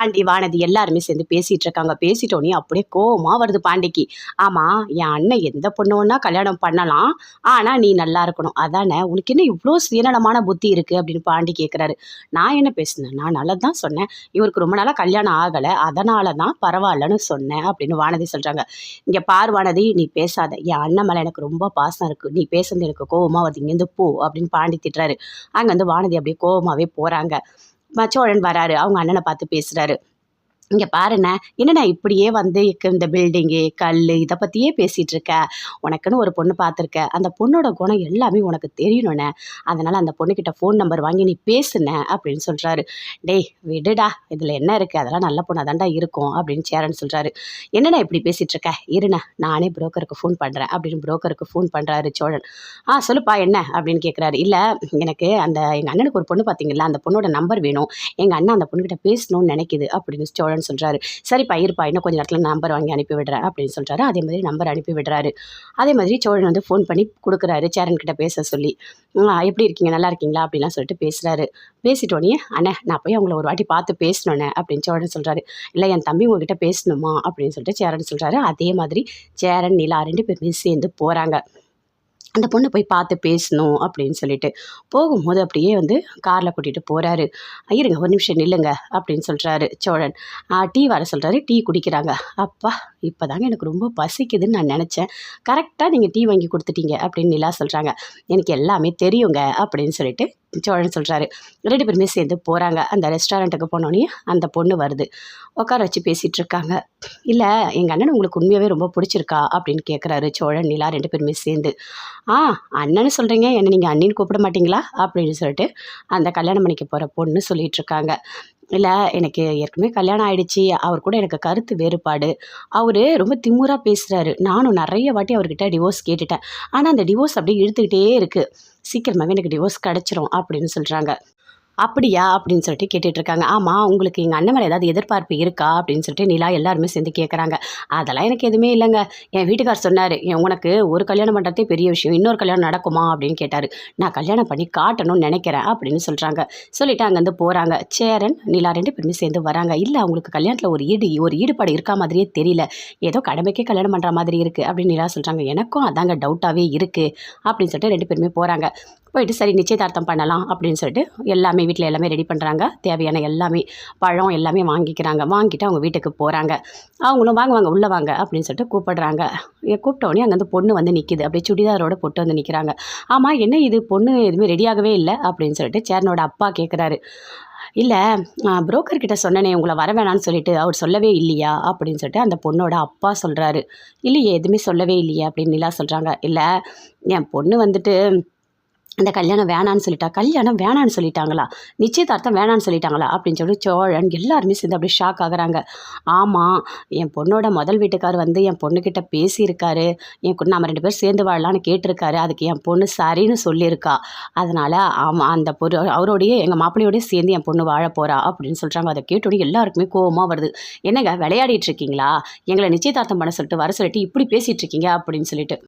பாண்டி வானதி எல்லாருமே சேர்ந்து பேசிட்டு இருக்காங்க பேசிட்டோன்னே அப்படியே கோவமா வருது பாண்டிக்கு. ஆமாம் என் அண்ணன் எந்த பொண்ணுன்னா கல்யாணம் பண்ணலாம். ஆனால் நீ நல்லா இருக்கணும். அதானே உனக்கு என்ன இவ்வளோ சுயநலமான புத்தி இருக்குது அப்படின்னு பாண்டி கேட்குறாரு நான் என்ன பேசுனேன்? நான் நல்லது தான் சொன்னேன். இவருக்கு ரொம்ப நாளாக கல்யாணம் ஆகலை. அதனால தான் பரவாயில்லன்னு சொன்னேன் அப்படின்னு வானதி சொல்கிறாங்க இங்கே பார் வானதி நீ பேசாத. என் அண்ணன் மேலே எனக்கு ரொம்ப பாசம் இருக்குது நீ பேசுனது எனக்கு கோவமா வருது. இங்கேருந்து போ அப்படின்னு பாண்டி திட்டுறாரு. அங்கே வந்து வானதி அப்படியே கோவமாவே போகிறாங்க சோழன் வராரு. அவங்க அண்ணனை பார்த்து பேசுகிறாரு இங்கே பாருண்ணே என்னண்ணா இப்படியே வந்து இந்த பில்டிங்கு கல் இதை பற்றியே பேசிகிட்டு இருக்க? உனக்குன்னு ஒரு பொண்ணு பார்த்துருக்க அந்த பொண்ணோட குணம் எல்லாமே உனக்கு தெரியணுண்ணே அதனால் அந்த பொண்ணுக்கிட்ட ஃபோன் நம்பர் வாங்கி நீ பேசுன அப்படின்னு சொல்கிறாரு டேய் விடுடா இதில் என்ன இருக்குது அதெல்லாம் நல்ல பொண்ணாக தாண்டா இருக்கும் அப்படின்னு சேரன் சொல்கிறாரு என்னண்ணா இப்படி பேசிகிட்டு இருக்க? இருண்ணே நானே புரோக்கருக்கு ஃபோன் பண்ணுறேன் அப்படின்னு புரோக்கருக்கு ஃபோன் பண்ணுறாரு சோழன். ஆ சொல்லுப்பா என்ன? அப்படின்னு கேட்குறாரு இல்லை எனக்கு அந்த எங்கள் அண்ணனுக்கு ஒரு பொண்ணு பார்த்தீங்களா அந்த பொண்ணோட நம்பர் வேணும். எங்கள் அண்ணன் அந்த பொண்ணுக்கிட்ட பேசணும்னு நினைக்குது அப்படின்னு சோழன் போகிறேன்னு சொல்கிறாரு சரிப்பா இருப்பா இன்னும் கொஞ்சம் நேரத்தில் நம்பர் வாங்கி அனுப்பி விடுறேன் அப்படின்னு சொல்கிறாரு அதே மாதிரி நம்பர் அனுப்பி விடுறாரு அதே மாதிரி சோழன் வந்து ஃபோன் பண்ணி கொடுக்குறாரு சேரன் கிட்ட பேச சொல்லி. எப்படி இருக்கீங்க? நல்லா இருக்கீங்களா? அப்படிலாம் சொல்லிட்டு பேசுகிறாரு பேசிட்டோன்னே அண்ணே நான் போய் அவங்கள ஒரு வாட்டி பார்த்து பேசணுண்ணே அப்படின்னு சோழன் சொல்கிறாரு இல்லை என் தம்பி உங்ககிட்ட பேசணுமா? அப்படின்னு சொல்லிட்டு சேரன் சொல்கிறாரு அதே மாதிரி சேரன் நிலா ரெண்டு பேருமே சேர்ந்து போகிறாங்க அந்த பொண்ணை போய் பார்த்து பேசணும் அப்படின்னு சொல்லிட்டு போகும்போது அப்படியே வந்து காரில் கூட்டிகிட்டு போகிறாரு இருங்க ஒரு நிமிஷம் நில்லுங்க அப்படின்னு சொல்கிறாரு சோழன். டீ வர சொல்கிறாரு டீ குடிக்கிறாங்க. அப்பா இப்போ தாங்க எனக்கு ரொம்ப பசிக்குதுன்னு நான் நினச்சேன். கரெக்டாக நீங்கள் டீ வாங்கி கொடுத்துட்டீங்க அப்படின்னு நிலா சொல்கிறாங்க எனக்கு எல்லாமே தெரியுங்க அப்படின்னு சொல்லிட்டு சோழன் சொல்கிறாரு ரெண்டு பேருமே சேர்ந்து போகிறாங்க அந்த ரெஸ்டாரண்ட்டுக்கு போனோடனே அந்த பொண்ணு வருது. உட்கார வச்சு பேசிகிட்டு இருக்காங்க. இல்லை எங்கள் அண்ணன் உங்களுக்கு உண்மையாகவே ரொம்ப பிடிச்சிருக்கா? அப்படின்னு கேட்குறாரு சோழன் நிலா ரெண்டு பேருமே சேர்ந்து. ஆ அண்ணன்னு சொல்கிறீங்க என்ன நீங்கள் அண்ணின்னு கூப்பிட மாட்டிங்களா? அப்படின்னு சொல்லிட்டு அந்த கல்யாணம் பண்ணிக்க போகிற பொண்ணு சொல்லிகிட்டு இருக்காங்க. இல்லை எனக்கு ஏற்கனவே கல்யாணம் ஆகிடுச்சி அவர் கூட எனக்கு கருத்து வேறுபாடு. அவர் ரொம்ப திமுறாக பேசுகிறாரு நானும் நிறைய வாட்டி அவர்கிட்ட டிவோர்ஸ் கேட்டுட்டேன். ஆனால் அந்த டிவோர்ஸ் அப்படியே இழுத்துக்கிட்டே இருக்குது சீக்கிரமாகவே எனக்கு டிவோர்ஸ் கிடச்சிரும் அப்படின்னு சொல்கிறாங்க அப்படியா? அப்படின்னு சொல்லிட்டு கேட்டுட்டு இருக்காங்க ஆமாம் உங்களுக்கு எங்கள் அண்ணன் மேலே ஏதாவது எதிர்பார்ப்பு இருக்கா? அப்படின்னு சொல்லிட்டு நிலா எல்லாருமே சேர்ந்து கேட்குறாங்க அதெல்லாம் எனக்கு எதுவுமே இல்லைங்க. என் வீட்டுக்கார் சொன்னார் உனக்கு ஒரு கல்யாணம் பண்ணுறதே பெரிய விஷயம். இன்னொரு கல்யாணம் நடக்குமா? அப்படின்னு கேட்டார். நான் கல்யாணம் பண்ணி காட்டணும்னு நினைக்கிறேன் அப்படின்னு சொல்கிறாங்க சொல்லிவிட்டு அங்கேருந்து போகிறாங்க சேரன் நிலா ரெண்டு பேருமே சேர்ந்து வராங்க. இல்லை அவங்களுக்கு கல்யாணத்தில் ஒரு ஈடு ஒரு ஈடுபாடு இருக்கா மாதிரியே தெரியல. ஏதோ கடமைக்கே கல்யாணம் பண்ணுற மாதிரி இருக்குது அப்படின்னு நிலா சொல்கிறாங்க எனக்கும் அதாங்க டவுட்டாகவே இருக்குது அப்படின்னு சொல்லிட்டு ரெண்டு பேருமே போகிறாங்க போயிட்டு சரி நிச்சயதார்த்தம் பண்ணலாம் அப்படின்னு சொல்லிட்டு எல்லாமே வீட்டில் எல்லாமே ரெடி பண்ணுறாங்க தேவையான எல்லாமே பழம் எல்லாமே வாங்கிக்கிறாங்க. வாங்கிட்டு அவங்க வீட்டுக்கு போகிறாங்க அவங்களும் வாங்க வாங்க உள்ளே வாங்க அப்படின்னு சொல்லிட்டு கூப்பிடுறாங்க. கூப்பிட்டோடனே அங்கே வந்து பொண்ணு வந்து நிற்கிது அப்படியே சுடிதாரோட பொட்டு வந்து நிற்கிறாங்க ஆமாம் என்ன இது? பொண்ணு எதுவுமே ரெடியாகவே இல்லை அப்படின்னு சொல்லிட்டு சேரனோட அப்பா கேட்குறாரு இல்லை புரோக்கர்கிட்ட சொன்னனே உங்களை வர வேணான்னு சொல்லிட்டு அவர் சொல்லவே இல்லையா? அப்படின்னு சொல்லிட்டு அந்த பொண்ணோட அப்பா சொல்கிறாரு இல்லையே எதுவுமே சொல்லவே இல்லையா அப்படின்னு நிலா சொல்கிறாங்க இல்லை என் பொண்ணு வந்துட்டு இந்த கல்யாணம் வேணான்னு சொல்லிட்டா கல்யாணம் வேணான்னு சொல்லிட்டாங்களா? நிச்சயதார்த்தம் வேணான்னு சொல்லிட்டாங்களா? அப்படின்னு சொல்லி சோழன் எல்லாருமே சேர்ந்து அப்படியே ஷாக் ஆகுறாங்க. ஆமாம் என் பொண்ணோட முதல் வீட்டுக்கார் வந்து என் பொண்ணுக்கிட்ட பேசியிருக்காரு. என் நம்ம ரெண்டு பேரும் சேர்ந்து வாழலான்னு கேட்டிருக்காரு. அதுக்கு என் பொண்ணு சரின்னு சொல்லியிருக்கா. அதனால் ஆமாம் அந்த பொரு அவரோடையே எங்கள் மாப்பிள்ளையோடய சேர்ந்து என் பொண்ணு வாழ போகிறா அப்படின்னு சொல்கிறாங்க அதை கேட்டோன்னே எல்லாருக்குமே கோபமாக வருது. என்னங்க விளையாடிட்டு இருக்கீங்களா? எங்களை நிச்சயதார்த்தம் பண்ண சொல்லிட்டு வர சொல்லிட்டு இப்படி பேசிகிட்டு இருக்கீங்க அப்படின்னு சொல்லிட்டு.